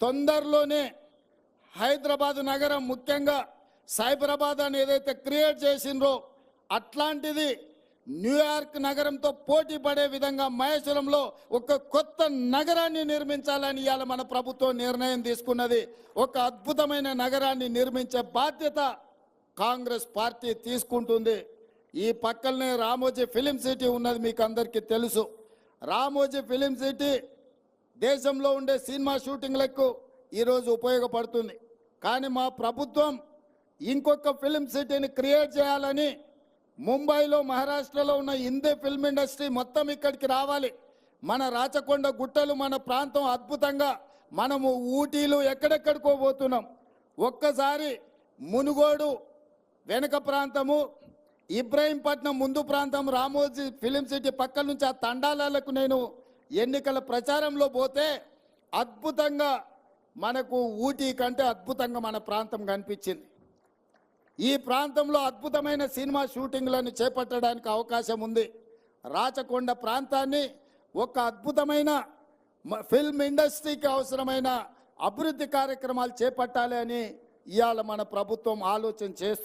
తొందరలోనే హైదరాబాద్ నగరం ముఖ్యంగా సైబరాబాద్ అని ఏదైతే క్రియేట్ చేసిండ్రో అట్లాంటిది న్యూయార్క్ నగరంతో పోటీ పడే విధంగా మహేశ్వరంలో ఒక కొత్త నగరాన్ని నిర్మించాలని ఇవాళ మన ప్రభుత్వం నిర్ణయం తీసుకున్నది. ఒక అద్భుతమైన నగరాన్ని నిర్మించే బాధ్యత కాంగ్రెస్ పార్టీ తీసుకుంటుంది. ఈ పక్కనే రామోజీ ఫిలిం సిటీ ఉన్నది మీకు అందరికీ తెలుసు. రామోజీ ఫిలిం సిటీ దేశంలో ఉండే సినిమా షూటింగ్లకు ఈరోజు ఉపయోగపడుతుంది. కానీ మా ప్రభుత్వం ఇంకొక ఫిలిం సిటీని క్రియేట్ చేయాలని ముంబైలో మహారాష్ట్రలో ఉన్న హిందీ ఫిల్మ్ ఇండస్ట్రీ మొత్తం ఇక్కడికి రావాలి. మన రాచకొండ గుట్టలు మన ప్రాంతం అద్భుతంగా మనము ఊటీలు ఎక్కడెక్కడికో పోతున్నాం. ఒక్కసారి మునుగోడు వెనుక ప్రాంతము ఇబ్రాహీంపట్నం ముందు ప్రాంతం రామోజీ ఫిలిం సిటీ పక్కల నుంచి ఆ తండాలకు నేను ఎన్నికల ప్రచారంలో పోతే అద్భుతంగా మనకు ఊటీ కంటే అద్భుతంగా మన ప్రాంతం కనిపించింది. ఈ ప్రాంతంలో అద్భుతమైన సినిమా షూటింగ్లను చేపట్టడానికి అవకాశం ఉంది. రాచకొండ ప్రాంతాన్ని ఒక అద్భుతమైన ఫిల్మ్ ఇండస్ట్రీకి అవసరమైన అభివృద్ధి కార్యక్రమాలు చేపట్టాలి అని ఇవాళ మన ప్రభుత్వం ఆలోచన చేస్తుంది